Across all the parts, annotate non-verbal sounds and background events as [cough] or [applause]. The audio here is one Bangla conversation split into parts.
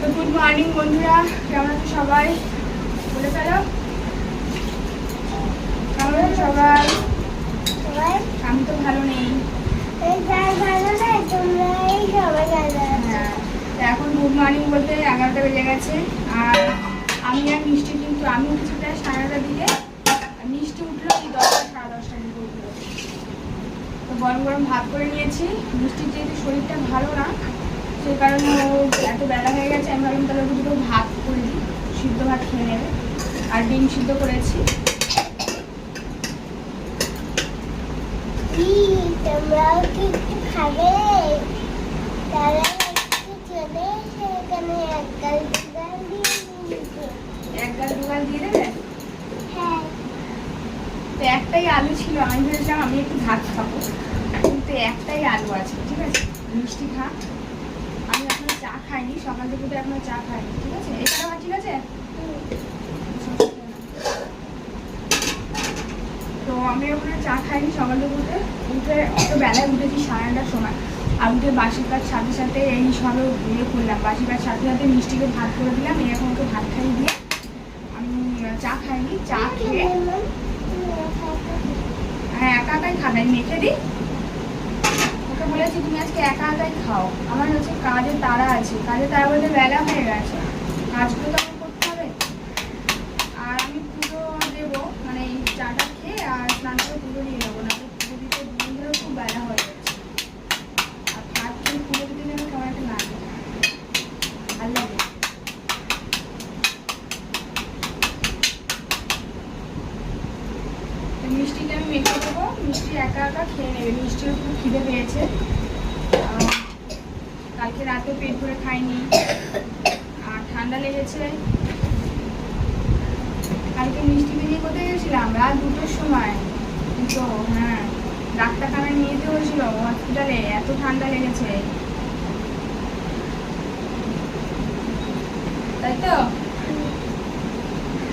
তো গুড মর্নিং বন্ধুরা। কেমন আছো সবাই? বলে ফেলো। কেমন আছো সবাই? সবাই আমি তো ভালো নেই। ভালো না তোমরা সবাই ভালো এখন গুড মর্নিং বলতে এগারোটা বেজে গেছে। আর আমি আর মিষ্টি কিন্তু আমি উঠেছি প্রায় সাড়ে নটার দিকে মিষ্টি উঠল, এই দশটা, সাড়ে দশটার দিকে উঠল। তো গরম গরম ভাত করে নিয়েছি। মিষ্টির যেহেতু শরীরটা ভালো না সেই কারণে ও এত বেলা হয়ে গেছে, আমি ভাবলাম তাহলে দুটো ভাত করে দিই, সিদ্ধ ভাত খেয়ে নেবে। আর ডিম সিদ্ধ করেছি কি তোমরাও কি একটু খাবে তারা একটু চলে এসে এখানে একগাল দুগাল দিয়ে দিয়েছে এক গাল দু গাল দিয়ে দেবে হ্যাঁ তো একটাই আলু ছিল আমি ভেবেছিলাম আমি একটু ভাত খাব কিন্তু একটাই আলু আছে ঠিক আছে মিষ্টি খা আমি এখনও চা খাইনি সকাল থেকে তো এখনও চা খাইনি ঠিক আছে এটা আমার ঠিক আছে তো আমি ওখানে চা খাইনি সকাল থেকে উঠে উঠে অত বেলায় উঠেছি সাড়ে নটার সময় আর উঠে বাসি কাজ সাথে সাথে এই সবে ইয়ে করলাম বাসি সাথে মিষ্টিকে ভাত করে দিলাম। এই এখন ওকে ভাত খাইয়ে দিয়ে আমি চা খাইনি, চা খেয়ে হ্যাঁ একা একাই খাবে, আমি মেখে দিই। ওকে বলেছি, তুমি আজকে একা একাই খাও। আমার হচ্ছে কাজে তারা আছে। কাজে তারা বলতে বেলা হয়ে গেছে। কাজগুলো তো আমার করতে হবে আর আমি পুজো দেবো মানে এই চাটা খেয়ে আর স্নান করে পুজো দিয়ে দেবো না তো পুজো দিতে দুদিন ধরে খুব বেলা হয়ে যাচ্ছে আর ভাত তুমি পুজো দিতে যেন কেমন একটা লাগে ভালো লাগে তো মিষ্টিটা আমি মেখে দেবো মিষ্টি একা একা খেয়ে নেবে মিষ্টির খুব খিদে পেয়েছে আহ, কালকে রাতে পেট ভরে খাইনি আর ঠান্ডা লেগেছে। কালকে মিষ্টি নিয়ে কোথায় গেছিলাম? রাত দুটোর সময়। তো হ্যাঁ। ডাক্তারখানা নিয়ে যেতে হয়েছিল হসপিটালে এত ঠান্ডা লেগেছে। তাই তো?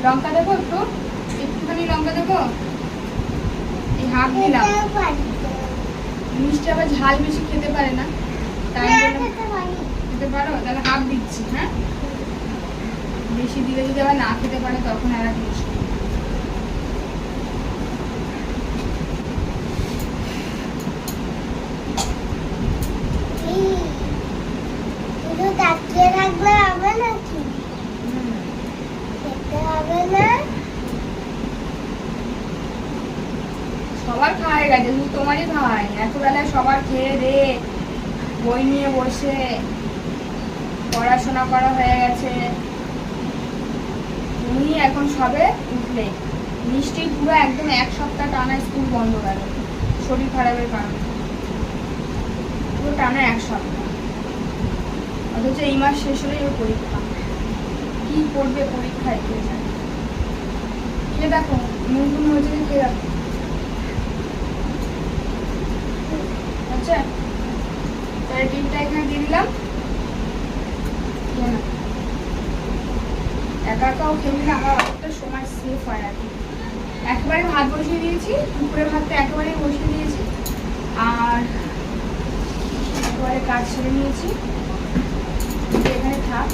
লঙ্কা দেবো একটু? একটুখানি লঙ্কা দেবো? এই হাফ দিলাম। মিষ্টি আবার ঝাল বেশি খেতে পারে না। তাই খেতে পারো? তাহলে হাফ দিচ্ছি হ্যাঁ? বেশি দিলে যদি আবার না খেতে পারে তখন আর এক মুশকিল সবার খাওয়া গেছে শুধু তোমারই খাওয়া সবার খেয়ে দে বই নিয়ে বসে পড়াশোনা করা হয়ে গেছে। তুমি এখন সবে উঠলে মিষ্টি পুরো একদম এক সপ্তাহ টানা স্কুল বন্ধ গেল, শরীর খারাপের কারণে। পুরো টানা এক সপ্তাহ। অথচ এই মাস শেষ হলেই ওর পরীক্ষা। কি করবে পরীক্ষায় কে জানে। কে দেখো নুন টুন হয়েছে কে দেখো। আচ্ছা তাহলে ডিমটা এখানে দিয়ে দিলাম খেয়ে নাও। একা খেয়ে নিলে আমার অতটা সময় সেফ হয় আর কি। একেবারে ভাত বসিয়ে দিয়েছি দুপুরের ভাতটা একেবারে বসিয়ে দিয়েছি। আর একেবারে কাজ সেরে নিয়েছি। এখানে থাক।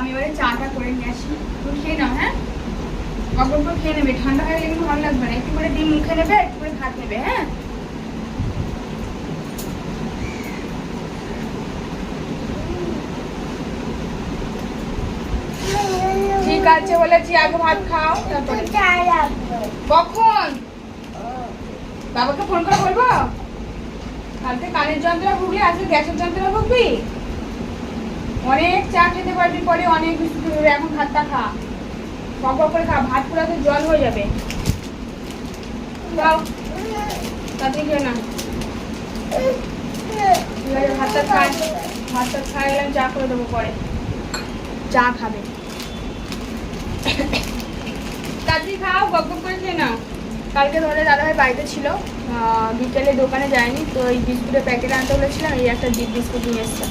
আমি এবারে চাটা করে নিয়ে আসি। তুমি খেয়ে নাও হ্যাঁ? অল্প খেয়ে নেবে, ঠান্ডা হয়ে গেলে কিন্তু ভালো লাগবে না। একটু করে ডিম মুখে নেবে, একটু করে ভাত নেবে হ্যাঁ? আছে বলেছি, আগে ভাত খাও, তারপরে। কখন? বাবাকে ফোন করে বলব? কালকে কানের যন্ত্রণা ভুগলি, আজকে গ্যাসের যন্ত্রণা ভুগবি? অনেক চা খেতে পারবি, পরে অনেক বিস্কুট এখন ভাতটা খা। পক করে খা, ভাত পুরো তো জল হয়ে যাবে। যাও তাড়াতাড়ি খেয়ে না ভাতটা খাই ভাতটা খাই গেলাম চা করে দেবো পরে। চা খাবে। তাড়াতাড়ি খাও, গপ করে খেয়ে নাও। কালকে তোমাদের দাদাভাই বাড়িতে ছিল। বিকেলে দোকানে যায়নি, তো এই বিস্কুটের প্যাকেট আনতে বলেছিলাম, এই একটা ডিপ বিস্কুট নিয়ে এসছে।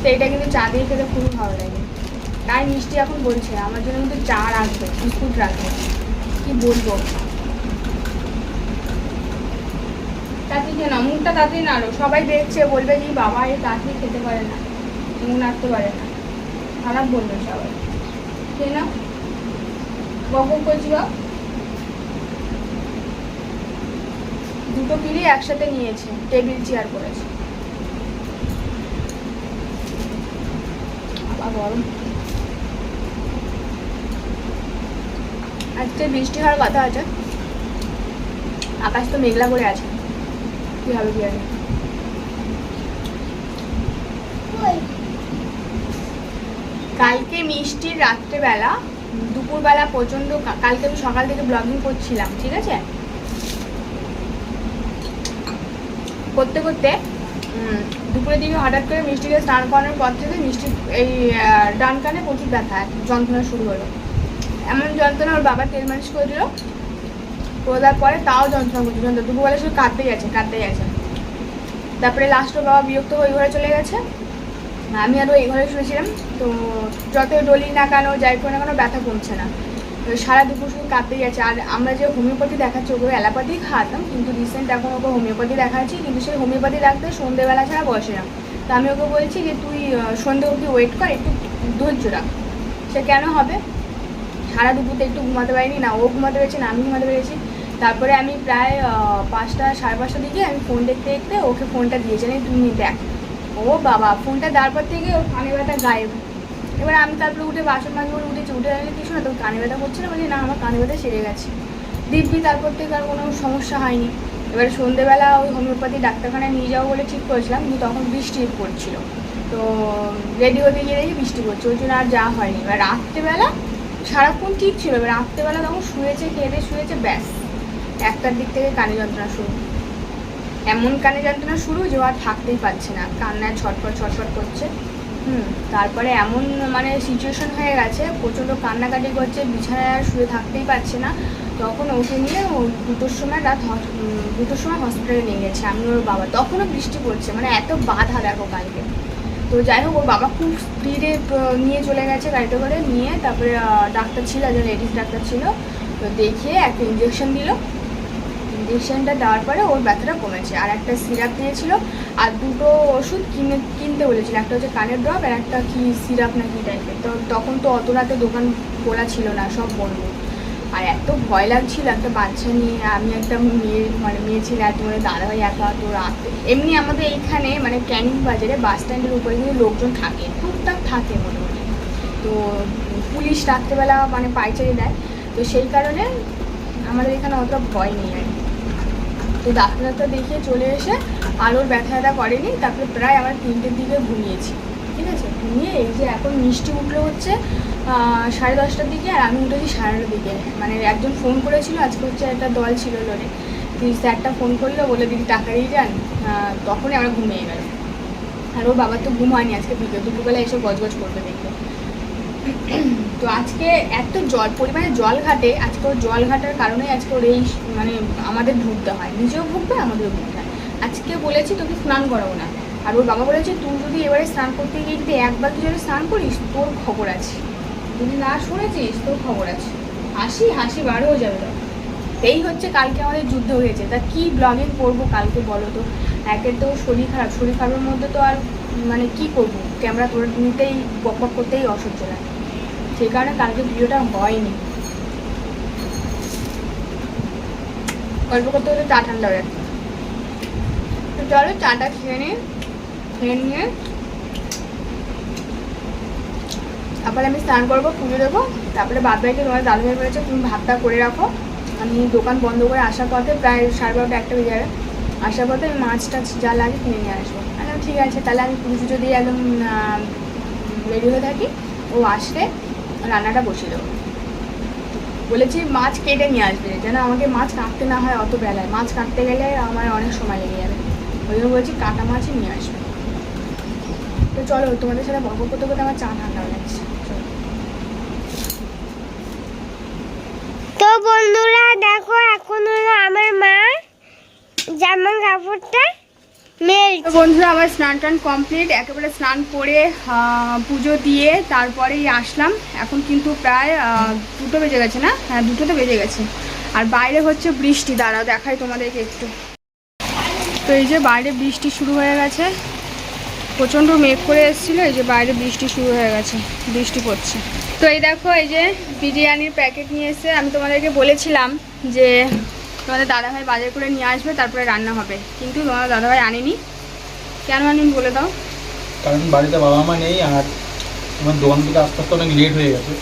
তো এটা কিন্তু চা দিয়ে খেতে খুবই ভালো লাগে। তাই মিষ্টি এখন বলছে, আমার জন্য কিন্তু চা রাখবে, বিস্কুট রাখবে। কি বলব? তাড়াতাড়ি খেয়ে নাও, মুখটা তাড়াতাড়ি নাড়ো। সবাই দেখছে, বলবে কি বাবা এই তাড়াতাড়ি খেতে পারে না। মুখ নাড়তে পারে না। খারাপ বলবে সবাই। নাও। বক দুটো পিড়ি একসাথে নিয়েছে টেবিল চেয়ার করেছে। আবার গরম। আজকে বৃষ্টি হওয়ার কথা আছে। আকাশ তো মেঘলা করে আছে। কি হবে কি কই কালকে মিষ্টির রাত্রেবেলা দুপুরবেলা প্রচণ্ড কালকে আমি সকাল থেকে ব্লগিং করছিলাম, ঠিক আছে? করতে করতে দুপুরের দিকে হঠাৎ করে মিষ্টিকে স্নান করানোর পর থেকে মিষ্টির এই ডান কানে প্রচুর ব্যথা যন্ত্রণা শুরু হলো। এমন যন্ত্রণা ওর বাবা তেল মালিশ করে দিল, করে দেওয়ার পরে তাও যন্ত্রণা করছে, যন্ত্রণা। দুপুরবেলা শুধু কাঁদতে গেছে কাঁদতে গেছে তারপরে লাস্ট ওর বাবা বিরক্ত হয়ে ঘরে চলে গেছে। আমি আরও এই ঘরে শুয়েছিলাম তো যত ডলি না কেন যাই করে না কেন ব্যথা কমছে না। তো সারা দুপুর শুধু কাঁদতেই যাচ্ছে। আর আমরা যে হোমিওপ্যাথি দেখাচ্ছি ওকে অ্যালোপ্যাথি খাওয়াতাম কিন্তু রিসেন্ট এখন ওকে হোমিওপ্যাথি দেখাচ্ছি কিন্তু সেই হোমিওপ্যাথি ডাক্তার সন্ধ্যেবেলা ছাড়া বসে না। তো আমি ওকে বলছি যে তুই আহ, সন্ধ্যে অবধি ওয়েট কর একটু ধৈর্য রাখ। সে কেন হবে? সারা দুপুরতে একটু ঘুমাতে পারিনি না ও ঘুমাতে পেরেছে না আমি ঘুমাতে পেরেছি। তারপরে আমি প্রায় পাঁচটা সাড়ে পাঁচটার দিকে আমি ফোন দেখতে দেখতে ওকে ফোনটা দিয়েছি। তুমি দেখ ও বাবা, ফোনটা দেওয়ার পর থেকে ওর কানে ব্যথা গায়েব। এবার আমি তারপরে উঠে বাসন করে উঠেছি উঠে আমি কিছু না তোর কানে ব্যথা করছে না বলি না, আমার কানে ব্যথা সেরে গেছে। দিব্যি তারপর থেকে আর কোনো সমস্যা হয়নি। এবার সন্ধেবেলা ওই হোমিওপ্যাথি ডাক্তারখানায় নিয়ে যাব বলে ঠিক করেছিলাম, কিন্তু তখন বৃষ্টি পড়ছিল। তো রেডি হতে গিয়ে দেখি বৃষ্টি পড়ছে, ওই জন্য আর যাওয়া হয়নি। এবার রাত্রেবেলা সারাক্ষণ ঠিক ছিল, এবার রাত্রেবেলা তখন শুয়েছে খেয়ে শুয়েছে, ব্যাস। একটার দিক থেকে কানে যন্ত্রণা শুরু। এমন কানে যন্ত্রণা শুরু যে আর থাকতেই পারছে না। কান্নায় ছটফট ছটফট করছে। হুম, তারপরে এমন মানে সিচুয়েশন হয়ে গেছে, প্রচণ্ড কান্নাকাটি করছে, বিছানায় শুয়ে থাকতেই পারছে না। তখন ওকে নিয়ে ও দুটোর সময় রাত দুটোর সময় হসপিটালে নিয়ে গেছে। আমি ওর বাবা, তখনও বৃষ্টি পড়ছে মানে এত বাধা দেখো কালকে। তো যাই হোক, ওর বাবা খুব স্পিডে নিয়ে চলে গেছে গাড়িতে করে, নিয়ে তারপরে ডাক্তার ছিল, একজন লেডিস ডাক্তার ছিল। তো দেখিয়ে একটা ইঞ্জেকশন দিল। ইঞ্জেকশনটা দেওয়ার পরে ওর ব্যথাটা কমেছে। আর একটা সিরাপ দিয়েছিল আর দুটো ওষুধ কিনে, কিনতে বলেছিল। একটা হচ্ছে কানের ড্রপ আর একটা কি সিরাপ না কি টাইপের তো তখন তো অত রাতে দোকান খোলা ছিল না, সব বন্ধ। আর এত ভয় লাগছিল একটা বাচ্চা নিয়ে। আমি একটা মেয়ে মানে মেয়ে ছেলে, আর তোমার দাদাভাই একা, তো রাতে। এমনি আমাদের এইখানে মানে ক্যানিং বাজারে বাস স্ট্যান্ডের উপরে কিন্তু লোকজন থাকে। টুকটাক থাকে মোটামুটি। তো পুলিশ রাত্রেবেলা মানে পাইচারি দেয়। তো সেই কারণে আমাদের এখানে অতটা ভয় নেই আর। তো ডাক্তার দেখিয়ে চলে এসে আর ওর ব্যথা ব্যথা করেনি, তারপরে প্রায় আমরা তিনটের দিকে ঘুমিয়েছি। ঠিক আছে? ঘুমিয়ে এই যে এখন মিষ্টি উঠল হচ্ছে সাড়ে দশটার দিকে, আর আমি উঠেছি সাড়ে দিকে। মানে একজন ফোন করেছিল, আজকে হচ্ছে একটা দল ছিল লোনে। তুই স্যারটা ফোন করল বলে দিদি, টাকা দিয়ে যান। তখনই আমরা ঘুমিয়ে গেল আর ওর বাবার তো ঘুম হয়নি আজকে বিকেল দুপুরবেলা এসে গজগজ করবে দেখবে। তো আজকে এত জল, পরিমাণে জল ঘাটে, আজকে ওর জল ঘাটার কারণে আজকে ওর এই মানে আমাদের ভুগতে হয়। নিজেও ভুগবে, আমাদেরও ভুগতে হয়। আজকে বলেছি তোকে স্নান করাবো না। আর ওর বাবা বলেছে, তুই যদি এবারে স্নান করতে গিয়ে যদি একবার তুই যদি স্নান করিস, তোর খবর আছে। যদি না শুনেছিস, তোর খবর আছে। হাসি হাসি বার হয়ে যাবে। এই হচ্ছে কালকে আমাদের যুদ্ধ হয়েছে। তা কি ব্লগিং করব কালকে বলো তো? একের তো শরীর খারাপ, শরীর খারাপের মধ্যে তো আর মানে কি করব? ক্যামেরা তোর নিতেই বক করতেই অসহ্য লাগে। সেই কারণে কালকে ভিডিওটা হয়নি। গল্প করতে করতে চা ঠান্ডা হয়ে যাচ্ছে তো চলো চাটা খেয়ে নিই খেয়ে নিয়ে তারপরে আমি স্নান করব, পুজো দেবো। তারপরে বাদ বাকি তোমার দাদু ভাই বলেছে, তুমি ভাতটা করে রাখো। আমি দোকান বন্ধ করে আসার পথে প্রায় সাড়ে বারোটা একটা বেজে যাবে। আসার পথে আমি মাছ টাছ যা লাগে কিনে নিয়ে আসব। আমি ঠিক আছে, তাহলে আমি পুজো দিয়ে একদম রেডি হয়ে থাকি। ও আসলে রান্নাটা বসিয়ে দেবো। বলেছি, মাছ কেটে নিয়ে আসবে, যেন আমাকে মাছ কাটতে না হয় অত বেলায়। মাছ কাটতে গেলে আমার অনেক সময় লেগে যাবে। ওই জন্য বলছি, কাটা মাছই নিয়ে আসবে। তো চলো, তোমাদের সাথে গল্প করতে করতে আমার চা ঠান্ডা চলো। তো বন্ধুরা, দেখো, এখন হলো আমার মা জামা কাপড়টা বন্ধুরা, আমার স্নান টান কমপ্লিট একেবারে স্নান করে পুজো দিয়ে তারপরেই আসলাম। এখন কিন্তু প্রায় দুটো বেজে গেছে না? হ্যাঁ দুটো তো বেজে গেছে। আর বাইরে হচ্ছে বৃষ্টি। দাঁড়াও, দেখাই তোমাদেরকে একটু। তো এই যে বাইরে বৃষ্টি শুরু হয়ে গেছে। প্রচণ্ড মেঘ করে এসেছিল, এই যে বাইরে বৃষ্টি শুরু হয়ে গেছে, বৃষ্টি পড়ছে। তো এই দেখো, এই যে বিরিয়ানির প্যাকেট নিয়ে এসে আমি তোমাদেরকে বলেছিলাম যে তোমাদের দাদাভাই বাজার করে নিয়ে আসবে তারপরে রান্না হবে। কিন্তু তোমাদের দাদাভাই আনেনি। কেন আনেনি বলে দাও। কারণ বাড়িতে বাবা মা নেই আর আমার দোকান থেকে আস্তে আস্তে অনেক লেট হয়ে গেছে।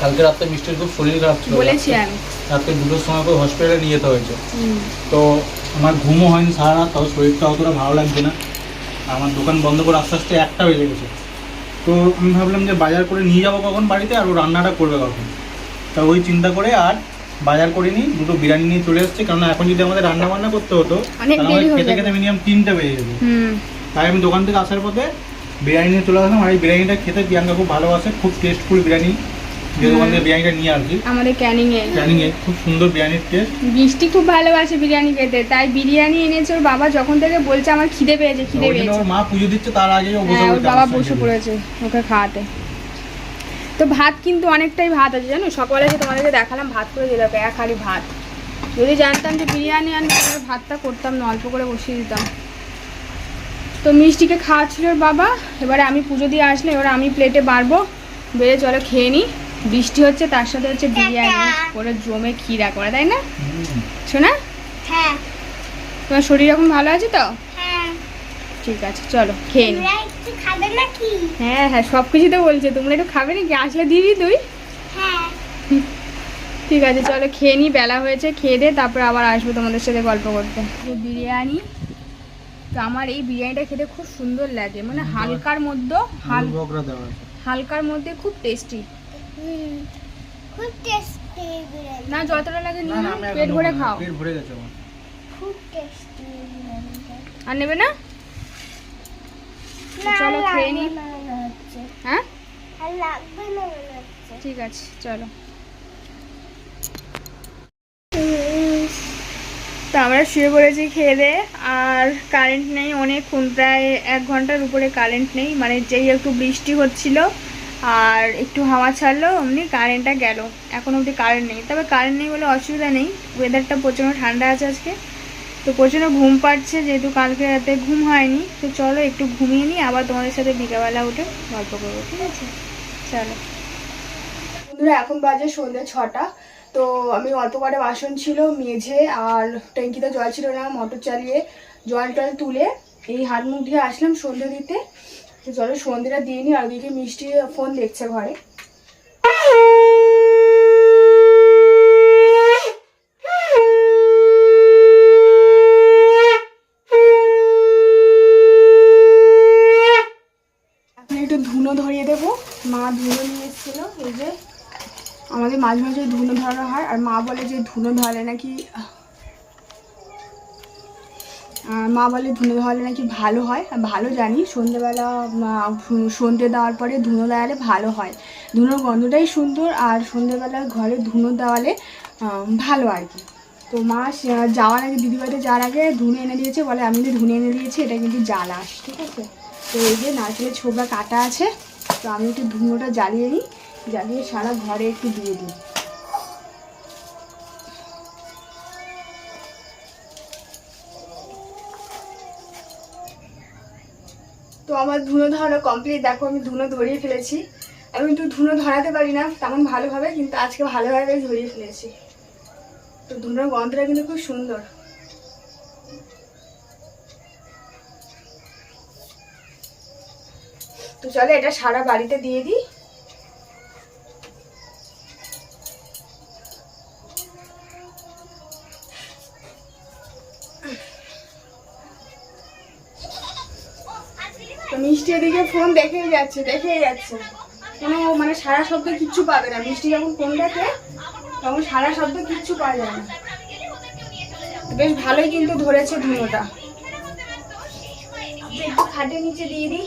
কালকে রাত্রে মিষ্টির খুব শরীর খারাপ ছিল। বলেছি আমি। রাত্রে দুটোর সময় করে হসপিটালে নিয়ে যেতে হয়েছে। তো আমার ঘুমও হয়নি সারা রাত তাও শরীরটা অতটা ভালো লাগছে না। আমার দোকান বন্ধ করে আস্তে আস্তে একটা বেজে গেছে। তো আমি ভাবলাম যে বাজার করে নিয়ে যাব কখন বাড়িতে আর ও রান্নাটা করবে কখন। তা ওই চিন্তা করে আর বাজার করে নিই দুটো বিরিয়ানি নিয়ে চলে এসেছি। কারণ এখন যদি আমাদের রান্না বান্না করতে হতো তাহলে খেতে খেতে মিনিমাম তিনটা বেজে যেত। হুম। তাই আমি দোকান থেকে আসার পথে বিরিয়ানি নিয়ে চলে আসলাম। আর এই বিরিয়ানিটা খেতে প্রিয়াঙ্কা খুব ভালোবাসে খুব টেস্টফুল বিরিয়ানি। যে দোকান থেকে বিরিয়ানিটা নিয়ে আসছি আমাদের ক্যানিংয়ে। জানি খুব সুন্দর বিরিয়ানির টেস্ট বৃষ্টি খুব ভালোবাসে বিরিয়ানি খেতে তাই বিরিয়ানি এনেছে ওর বাবা যখন থেকে বলছে আমার খিদে পেয়েছে খিদে পেয়েছে। ওর মা পুজো দিচ্ছে তার ও বসে হ্যাঁ বাবা বসে পড়েছে ওকে খাওয়াতে। তো ভাত কিন্তু অনেকটাই ভাত আছে জানো? সকালে যে তোমাদেরকে দেখালাম ভাত করে দিল এক হাঁড়ি ভাত। যদি জানতাম যে বিরিয়ানি আনবে তাহলে ভাতটা করতাম না অল্প করে বসিয়ে দিতাম। তো মিষ্টিকে খাওয়াচ্ছিল ওর বাবা। এবারে আমি পুজো দিয়ে আসলে এবারে আমি প্লেটে বাড়বো। বেড়ে চলো খেয়ে নিই বৃষ্টি হচ্ছে তার সাথে হচ্ছে বিরিয়ানি করে জমে ক্ষীরা করে তাই না? শোনা? হ্যাঁ। তোমার শরীর এখন ভালো আছে তো? হ্যাঁ ঠিক আছে চলো খেয়ে নাকি? হ্যাঁ হ্যাঁ সব কিছু তো বলছে তোমরা একটু খাবে নাকি? আসলে দিবি তুই? হ্যাঁ। ঠিক আছে চলো খেয়ে নিই বেলা হয়েছে খেয়ে দে তারপরে আবার আসব তোমাদের সাথে গল্প করতে। বিরিয়ানি তো আমার এই বিরিয়ানিটা খেতে খুব সুন্দর লাগে মানে হালকার মধ্যে হালকার মধ্যে খুব টেস্টি খুব টেস্টি না যতটা লাগে না নিয়ে না পেট ভরে খাও। পেট ভরে গেছে আমার। খুব টেস্টি আর নেবে না না? চলো খেয়ে না হ্যাঁ? ঠিক আছে চলো। তো আমরা শুয়ে পড়েছি খেয়ে দে আর কারেন্ট নেই অনেকক্ষণ প্রায় এক ঘণ্টার উপরে কারেন্ট নেই মানে যেই একটু বৃষ্টি হচ্ছিল আর একটু হাওয়া ছাড়লো অমনি কারেন্টটা গেল। এখন অবধি কারেন্ট নেই। তবে কারেন্ট নেই বলে অসুবিধা নেই। ওয়েদারটা প্রচণ্ড ঠান্ডা আছে আজকে। তো প্রচণ্ড ঘুম পাচ্ছে, যেহেতু কালকে রাতে ঘুম হয়নি, তো চলো একটু ঘুমিয়ে নিই, আবার তোমাদের সাথে বিকেলবেলা উঠে গল্প করব, ঠিক আছে? চলো। বন্ধুরা, এখন বাজে সন্ধ্যে ছটা, তো আমি অল্প কটা বাসন ছিল, মেঝে আর ট্যাঙ্কিতে জল ছিল না, মোটর চালিয়ে জল টল তুলে এই হাত মুখ দিয়ে আসলাম সন্ধ্যে দিতে। চলো সন্ধ্যেটা দিয়ে নি আর ওদিকে মিষ্টি ফোন দেখছে ঘরে এখন একটু ধুনো ধরিয়ে দেবো মা ধুনো নিয়ে এসেছিল, এই যে আমাদের মাঝে মাঝে ধুনো ধরানো হয়, আর মা বলে যে ধুনো ধরে নাকি মা বলে ধুনো ধরালে নাকি ভালো হয় ভালো জানি, সন্ধেবেলা সন্ধে দেওয়ার পরে ধুনো দেওয়ালে ভালো হয়। ধুনোর গন্ধটাই সুন্দর, আর সন্ধেবেলা ঘরে ধুনো দেওয়ালে ভালো আর কি। তো মা যাওয়ার আগে দিদিবাড়িতে যাওয়ার আগে ধুনো এনে দিয়েছে, বলে আমি ধুনো এনে দিয়েছি, এটা কিন্তু জ্বালাস, ঠিক আছে? তো এই যে নারকেলের ছোবড়া কাটা আছে তো আমি একটু ধুনোটা জ্বালিয়ে নিই। জ্বালিয়ে সারা ঘরে একটু দিয়ে দিই। তো আমার ধুনো ধরানো কমপ্লিট দেখো আমি ধুনো ধরিয়ে ফেলেছি। আমি একটু ধুনো ধরাতে পারি না তেমন ভালোভাবে, কিন্তু আজকে ভালোভাবে ধরিয়ে ফেলেছি। তো ধুনোর গন্ধটা কিন্তু খুব সুন্দর। তো চলে এটা সারা বাড়িতে দিয়ে দিই। মিষ্টি এদিকে ফোন দেখেই যাচ্ছে দেখেই যাচ্ছে। কোনো মানে সারা শব্দ কিচ্ছু পাবে না। মিষ্টি যখন ফোন দেখে, তখন সারা শব্দ কিচ্ছু পাওয়া যায় না। বেশ ভালোই কিন্তু ধরেছে ধুনোটা একটু খাটের নিচে দিয়ে দিই।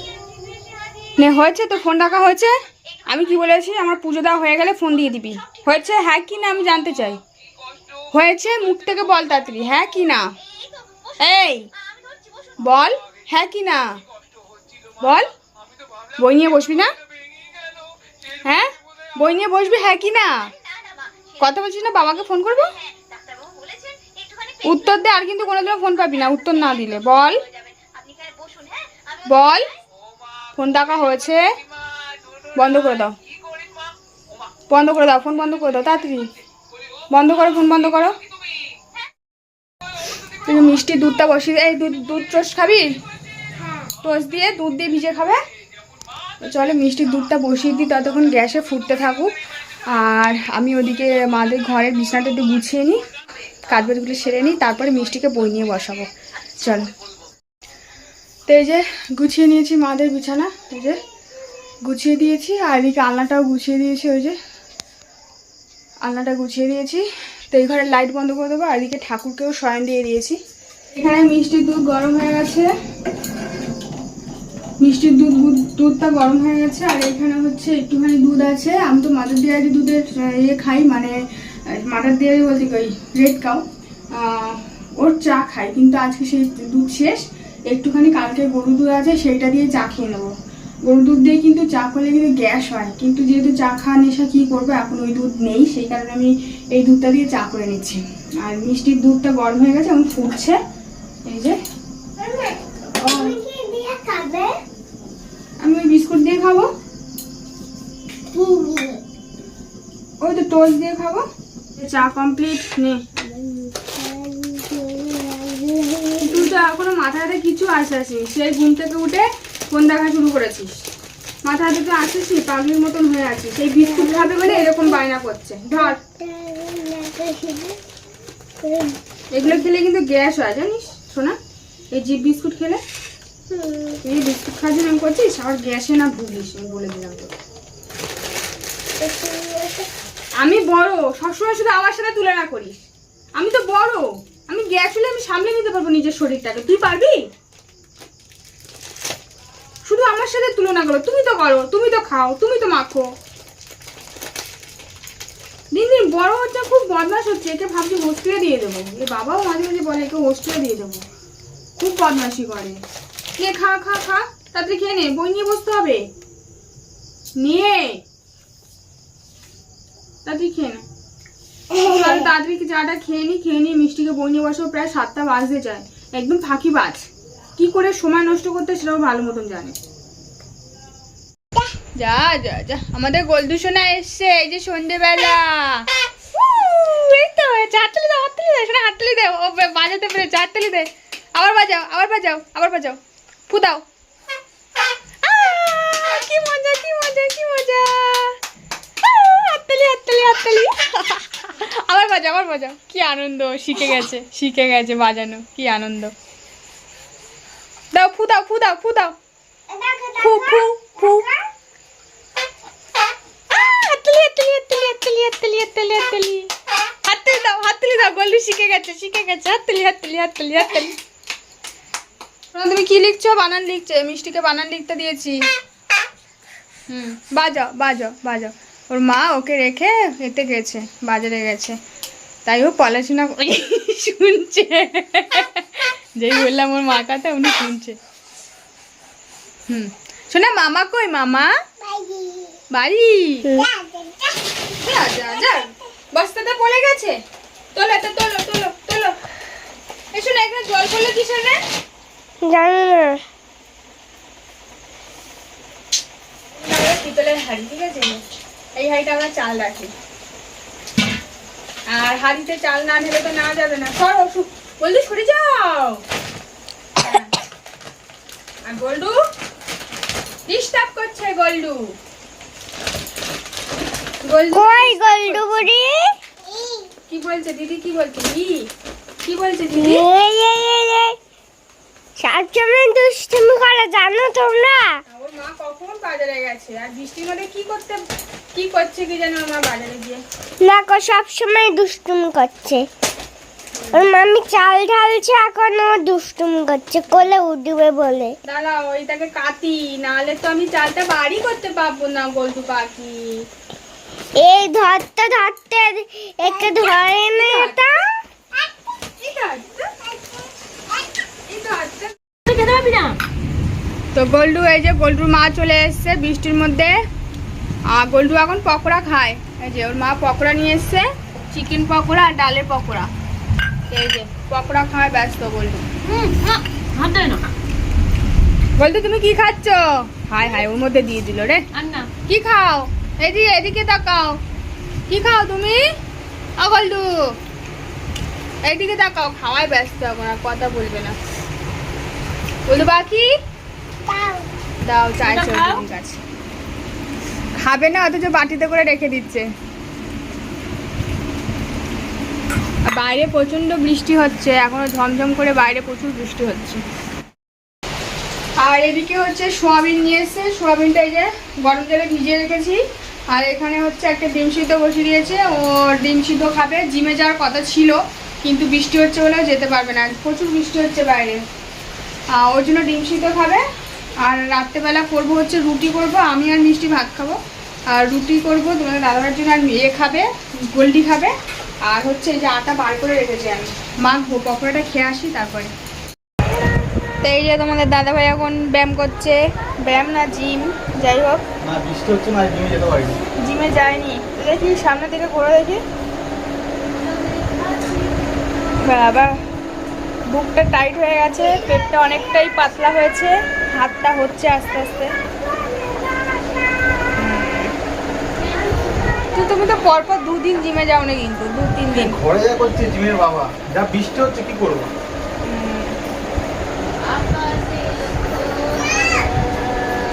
নে, হয়েছে তো, ফোন রাখা হয়েছে? আমি কি বলেছি? আমার পুজো দেওয়া হয়ে গেলে ফোন দিয়ে দিবি। হয়েছে? হ্যাঁ কি না, আমি জানতে চাই। হয়েছে? মুখ থেকে বল তাড়াতাড়ি। হ্যাঁ কি না? এই, বল। হ্যাঁ কি না? বল। বই নিয়ে বসবি না? হ্যাঁ? বই নিয়ে বসবি? হ্যাঁ কি না? কথা বলছিস না? বাবাকে ফোন করব? উত্তর দে, আর কিন্তু কোনোদিনও ফোন পাবি না। উত্তর না দিলে। বল। বল। ফোন ডাকা হয়েছে। বন্ধ করে দাও। বন্ধ করে দাও, ফোন বন্ধ করে দাও, তাড়াতাড়ি। বন্ধ করো, ফোন বন্ধ করো। তুমি মিষ্টি দুধটা বসিয়ে, এই দুধ দুধ টোস্ট খাবি? টোস্ট দিয়ে দুধ দিয়ে ভিজে খাবে। চলো মিষ্টির দুধটা বসিয়ে দিই, ততক্ষণ গ্যাসে ফুটতে থাকুক। আর আমি ওদিকে মাদের ঘরের বিছানাটা একটু গুছিয়ে নিই কাজবাজগুলো সেরে নিই, তারপরে মিষ্টিকে বই নিয়ে বসাবো। চলো। তো যে গুছিয়ে নিয়েছি মাদের বিছানা, এই যে গুছিয়ে দিয়েছি, আর এদিকে আলনাটাও গুছিয়ে দিয়েছি, ওই যে আলনাটা গুছিয়ে দিয়েছি। তো এই ঘরের লাইট বন্ধ করে দেবো, আর এদিকে ঠাকুরকেও শয়ন দিয়ে দিয়েছি। এখানে মিষ্টির দুধ গরম হয়ে গেছে। মিষ্টির দুধ, দুধ- দুধটা গরম হয়ে গেছে, আর এখানে হচ্ছে একটুখানি দুধ আছে। আমি তো মাদার ডেয়ারি দুধের ইয়ে খাই মানে মাদার ডেয়ারি বলতে ওই রেড কাউ ওর চা খাই, কিন্তু আজকে সেই দুধ শেষ। একটুখানি কালকে গরু দুধ আছে সেইটা দিয়ে চা খেয়ে নেব। গরু দুধ দিয়ে কিন্তু চা করলে কিন্তু গ্যাস হয়। কিন্তু যেহেতু চা খাওয়া নেশা কী করব এখন ওই দুধ নেই সেই কারণে আমি এই দুধটা দিয়ে চা করে নিচ্ছি। আর মিষ্টির দুধটা গরম হয়ে গেছে এখন ফুটছে। এই যে। আমি ওই বিস্কুট দিয়ে খাব। ওই তো টোস্ট দিয়ে খাব। চা কমপ্লিট নে। তো এখনও হাতে কিছু আসিস সেই ঘুম থেকে উঠে ফোন দেখা শুরু করেছিস। মাথা হাতে তো আসিস পাগলির মতন হয়ে আছিস। সেই বিস্কুট খাবে বলে এরকম বায়না করছে। ধর। এগুলো খেলে কিন্তু গ্যাস হয়, জানিস? শোনা এই জিপ বিস্কুট খেলে? এই বিস্কুট খাওয়ার জন্য এরম করছিস? আবার গ্যাসে না ভুগিস আমি বলে দিলাম তো আমি বড়, সবসময় শুধু আমার সাথে তুলনা করিস। আমি তো বড়। আমি গ্যাস হলে আমি সামলে নিতে পারব নিজের শরীরটাকে। তুই পারবি? শুধু আমার সাথে তুলনা করো। তুমি তো করো, তুমি তো খাও, তুমি তো মাখো। দিন দিন বড় হচ্ছে, খুব বদমাস হচ্ছে, একে ভাবছি হোস্টেলে দিয়ে দেবো। এ বাবাও মাঝে মাঝে বলে, একে হোস্টেলে দিয়ে দেবো। খুব বদমাসি করে। নে খা খা খা, তাড়াতাড়ি খেয়ে নে, বই নিয়ে বসতে হবে। নিয়ে। তাড়াতাড়ি খেয়ে নে। তাড়াতাড়ি চাটা খেয়ে নি খেয়ে নিয়ে মিষ্টিকে বই নিয়ে বসো প্রায় সাতটা বাজতে যায়। একদম ফাঁকি বাজ। কি করে সময় নষ্ট করতে সেটাও ভালো মতন জানে। যা যা যা। আমাদের গোলদূষণা এসছে এই যে সন্ধেবেলা। হাততালি দাও হাততালি দাও শোনা হাততালি দাও। ও বাজাতে হাততালি দে। আবার বাজাও আবার বাজাও আবার বাজাও। কি মজা কি মজা কি মজা। হাততালি হাততালি হাততালি। আবার বাজাও আবার বাজাও। কি আনন্দ, শিখে গেছে শিখে গেছে বাজানো, কি আনন্দ। দাও ফুদা দাও ফুদাও। ফু ফু ফু। ফু হাতলি দাও দাও শিখে গেছে শিখে গেছে। তুমি কি লিখছো? বানান লিখছো মিষ্টিকে বানান লিখতে দিয়েছি। হুম, বাজাও বাজাও বাজাও। ওর মা ওকে রেখে এতে গেছে বাজারে গেছে। তাই ও পড়াশোনা করে [laughs] শুনছে। যেই বললাম ওর মা কথা উনি শুনছে। হুম। শোনা মামা কই মামা? বাড়ি। বস্তাতে পড়ে গেছে। তোলো এটা তোলো তোলো তোলো। এসো না এখানে জল পড়ল কিসের রে জানি না। পিতলের হাঁড়ি ঠিক আছে? এই হাঁড়িটা আমরা চাল রাখি। আর হাঁড়িতে চাল না ঢেলে তো না যাবে না। সর বললি সরে যাও। হ্যাঁ। আর গোল্ডু ডিস্টার্ব করছে গোল্ডু। গোল্ডু কই গল্ডু বুড়ি? কি বলছে দিদি কি বলছে? কি বলছে দিদি? সবসময় দুষ্টুমি করে জানো তোমরা? ওর মা কখন বাজারে গেছে? আর বৃষ্টির মধ্যে কি করতে কি করছে কি জানো আমার বাজারে গিয়ে? না কো সবসময় দুষ্টুমি করছে। ওর মামি চাল ঢালছে এখন ও দুষ্টুম করছে কোলে উঠবে বলে। দাঁড়া ওইটাকে কাটি নাহলে তো আমি চালটা বাড়ি করতে পারব না গোলটু পাখি। এই ধরতে ধরতে একে ধরে না এটা। তো গোল্ডু এই যে গোল্ডুর মা চলে এসছে বৃষ্টির মধ্যে। আর গোল্ডু এখন পকোড়া খায়। এই যে ওর মা পকোড়া নিয়ে এসছে চিকেন পকোড়া আর ডালের পকোড়া। এই যে পকোড়া খাওয়ায় ব্যস্ত গোল্ডু। গোল্ডু তুমি কি খাচ্ছ? হাই হাই ওর মধ্যে দিয়ে দিল রে। কি খাও? এদিকে এদিকে তাকাও। কি খাও তুমি? গোল্ডু। এইদিকে তাকাও খাওয়ায় ব্যস্ত এখন আর কথা বলবে না। বলু বাকি দাও। চাইছে ঠিক আছে খাবে না, অথচ বাটিতে করে রেখে দিচ্ছে। বাইরে প্রচণ্ড বৃষ্টি হচ্ছে, এখনও ঝমঝম করে বাইরে প্রচুর বৃষ্টি হচ্ছে। আর এদিকে হচ্ছে সোয়াবিন নিয়ে এসছে, সোয়াবিনটা এই যে গরম জলে ভিজিয়ে রেখেছি। আর এখানে হচ্ছে একটা ডিম সিদ্ধ বসিয়ে দিয়েছে, ও ডিম সিদ্ধ খাবে, জিমে যাওয়ার কথা ছিল, কিন্তু বৃষ্টি হচ্ছে বলে যেতে পারবে না, প্রচুর বৃষ্টি হচ্ছে বাইরে। ওর জন্য ডিম সিদ্ধ খাবে, আর রাত্রেবেলা করব হচ্ছে রুটি করব, আমি আর মিষ্টি ভাত খাব। আর রুটি করব তোমাদের দাদার জন্য আর মেয়ে খাবে গোল্ডি খাবে। আর হচ্ছে এই যে আটা বার করে রেখেছি আমি। মাখবো পকোড়াটা খেয়ে আসি তারপরে। তো এই যে তোমাদের দাদা ভাই এখন ব্যায়াম করছে। ব্যায়াম না জিম? যাই হোক। জিমে যায়নি। দেখি সামনে থেকে করে দেখি। বাবা বুকটা টাইট হয়ে গেছে পেটটা অনেকটাই পাতলা হয়েছে হাতটা হচ্ছে আস্তে আস্তে। তো তুমি তো পরপর দুদিন জিমে যাও না কিন্তু দু তিন দিন। ঘরে যা করছে জিমের বাবা যা বৃষ্টি হচ্ছে কি করব?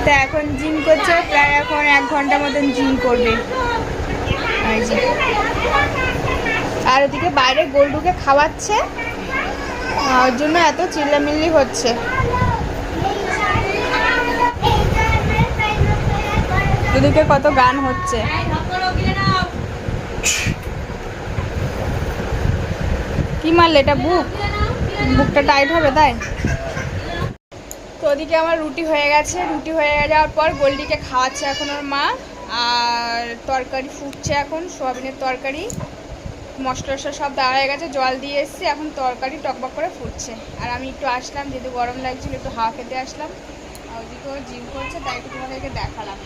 তো এখন জিম করছে প্রায় এখন এক ঘণ্টা মতন জিম করবে। আর ওদিকে বাইরে গোল্ডুকে খাওয়াচ্ছে ওর জন্য এত চিল্লামিল্লি হচ্ছে। ওদিকে কত গান হচ্ছে। কি মারলে এটা বুক? বুকটা টাইট হবে তাই? তো ওদিকে আমার রুটি হয়ে গেছে। রুটি হয়ে যাওয়ার পর গোল্ডিকে খাওয়াচ্ছে এখন ওর মা। আর তরকারি ফুটছে এখন, সোয়াবিনের তরকারি। মশলা টশলা সব দেওয়া হয়ে গেছে, জল দিয়ে এসছি। এখন তরকারি টকবক করে ফুটছে। আর আমি একটু আসলাম, যেহেতু গরম লাগছিল, একটু হাওয়া খেতে আসলাম। আর ওদিকেও জিম করছে, তাই একটু তোমাদেরকে দেখালাম।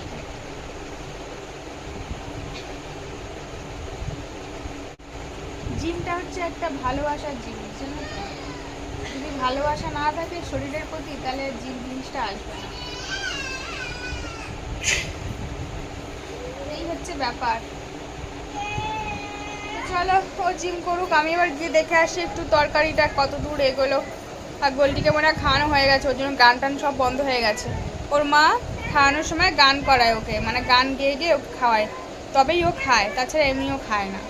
জিমটা হচ্ছে একটা ভালোবাসার জিনিস, জানো? যদি ভালোবাসা না থাকে শরীরের প্রতি, তাহলে জিম জিনিসটা আসবে না। এই হচ্ছে ব্যাপার। চলো, ও জিম করুক, আমি এবার গিয়ে দেখে আসি একটু তরকারিটা কত দূর এগোলো। আর গোলটিকে মনে হয় খাওয়ানো হয়ে গেছে, ওর জন্য গান টান সব বন্ধ হয়ে গেছে। ওর মা খাওয়ানোর সময় গান করায় ওকে মানে গান গেয়ে গিয়ে ওকে খাওয়ায়। তবেই ও খায়, তাছাড়া এমনিও খায় না।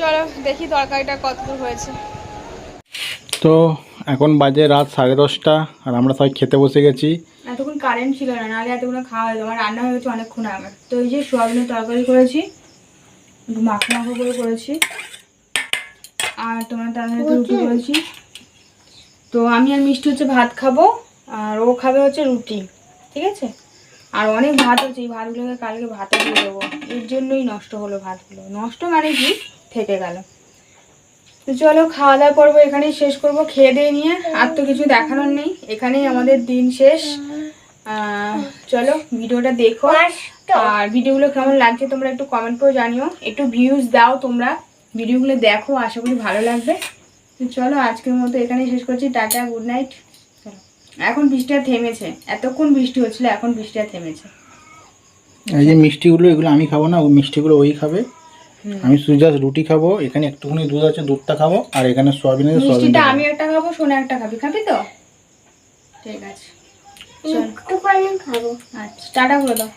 চলো দেখি তরকারিটা কত দূর হয়েছে। তো এখন বাজে রাত সাড়ে দশটা আর আমরা সবাই খেতে বসে গেছি। এতক্ষণ কারেন্ট ছিল না নাহলে এতক্ষণ খাওয়া হতো আমার রান্না হয়ে গেছে অনেকক্ষণ আগে। তো এই যে সোয়াবিনের তরকারি করেছি একটু মাখো মাখো করে করেছি। আর তোমার তার সাথে রুটি করেছি। তো আমি আর মিষ্টি হচ্ছে ভাত খাব আর ও খাবে হচ্ছে রুটি ঠিক আছে? আর অনেক ভাত হচ্ছে এই ভাতগুলোকে কালকে ভাতে দিয়ে দেবো। এর জন্যই নষ্ট হলো ভাতগুলো। নষ্ট মানে কি? থেকে গেল। তো চলো খাওয়া দাওয়া করব এখানেই শেষ করব। খেয়ে দিয়ে নিয়ে আর তো কিছু দেখানোর নেই। এখানেই আমাদের দিন শেষ। চলো ভিডিওটা দেখো। আর ভিডিওগুলো কেমন লাগছে তোমরা একটু কমেন্ট করে জানিও। একটু ভিউজ দাও তোমরা। ভিডিওগুলো দেখো আশা করি ভালো লাগবে। তো চলো আজকের মতো এখানেই শেষ করছি। টাটা গুড নাইট এখন বৃষ্টিটা থেমেছে। এতক্ষণ বৃষ্টি হচ্ছিল এখন বৃষ্টিটা থেমেছে। এই যে মিষ্টিগুলো এগুলো আমি খাব না। ওই মিষ্টিগুলো ওই খাবে। আমি শুধু জাস্ট রুটি খাব এখানে একটুখানি দুধ আছে দুধটা খাব আর এখানে সোয়াবিন আছে মিষ্টিটা সোয়াবিনটা আমি একটা খাব সোনা একটা খাবি খাবি তো? ঠিক আছে চল। একটুখানি খাব। আচ্ছা টাটা বলে দাও।